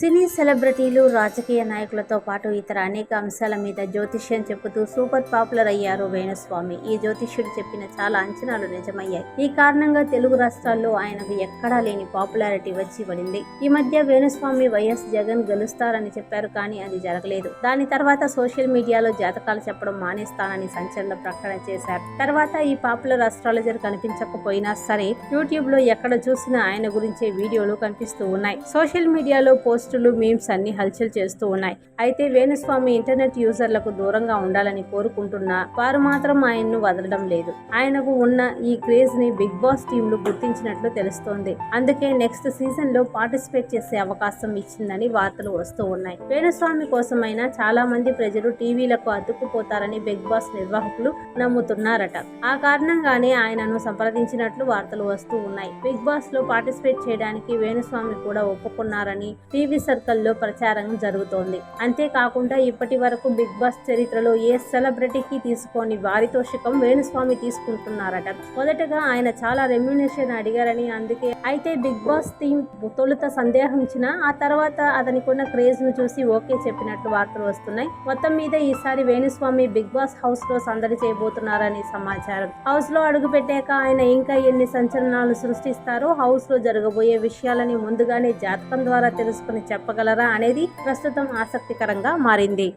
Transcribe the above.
సినీ సెలబ్రిటీలు రాజకీయ నాయకులతో పాటు ఇతర అనేక అంశాల మీద జ్యోతిష్యం చెబుతూ సూపర్ పాపులర్ అయ్యారు వేణుస్వామి. ఈ జ్యోతిష్యుడు చెప్పిన చాలా అంచనాలు నిజమయ్యాయి. ఈ కారణంగా తెలుగు రాష్ట్రాల్లో ఆయనకు ఎక్కడా లేని పాపులారిటీ వచ్చి పడింది. ఈ మధ్య వేణుస్వామి వైఎస్ జగన్ గెలుస్తారని చెప్పారు కానీ అది జరగలేదు. దాని తర్వాత సోషల్ మీడియాలో జాతకాలు చెప్పడం మానేస్తానని సంచలన ప్రకటన చేశారు. తర్వాత ఈ పాపులర్ అస్ట్రాలజర్ కనిపించకపోయినా సరే యూట్యూబ్లో ఎక్కడ చూసినా ఆయన గురించే వీడియోలు కనిపిస్తూ ఉన్నాయి. సోషల్ మీడియాలో పోస్ట్ పోస్టులు మీమ్స్ అన్ని హల్చల్ చేస్తూ ఉన్నాయి. అయితే వేణుస్వామి ఇంటర్నెట్ యూజర్లకు దూరంగా ఉండాలని కోరుకుంటున్నా వారు మాత్రం ఆయన్ను వదలడం లేదు. ఆయనకు ఉన్న ఈ క్రేజ్ని బిగ్ బాస్ టీంలు గుర్తించినట్లు తెలుస్తోంది. అందుకే నెక్స్ట్ సీజన్లో పార్టిసిపేట్ చేసే అవకాశం ఇచ్చిందని వార్తలు వస్తూ ఉన్నాయి. వేణుస్వామి కోసమైనా చాలా మంది ప్రజలు టీవీలకు అతుక్కుపోతారని బిగ్ బాస్ నిర్వాహకులు నమ్ముతున్నారట. ఆ కారణంగానే ఆయనను సంప్రదించినట్లు వార్తలు వస్తూ ఉన్నాయి. బిగ్ బాస్లో పార్టిసిపేట్ చేయడానికి వేణుస్వామి కూడా ఒప్పుకున్నారని టీవీ సర్కిల్లో ప్రచారం జరుగుతోంది. అంతేకాకుండా ఇప్పటి వరకు బిగ్ బాస్ చరిత్రలో ఏ సెలబ్రిటీకి తీసుకోని పారితోషికం వేణుస్వామి తీసుకుంటున్నారట. మొదటగా ఆయన చాలా రెమ్యునేషన్ అడిగారని అందుకే అయితే బిగ్ బాస్ థీమ్ తొలుత సందేహించిన ఆ తర్వాత అతనికి ఉన్న క్రేజ్ను చూసి ఓకే చెప్పినట్లు వార్తలు వస్తున్నాయి. మొత్తం మీద ఈసారి వేణుస్వామి బిగ్ బాస్ హౌస్లో సందడి చేయబోతున్నారని సమాచారం. హౌస్లో అడుగు పెట్టాక ఆయన ఇంకా ఎన్ని సంచలనాలు సృష్టిస్తారో హౌస్లో జరగబోయే విషయాలని ముందుగానే జాతకం ద్వారా తెలుసుకుని చెప్పగలరా అనేది ప్రస్తుతం ఆసక్తికరంగా మారింది.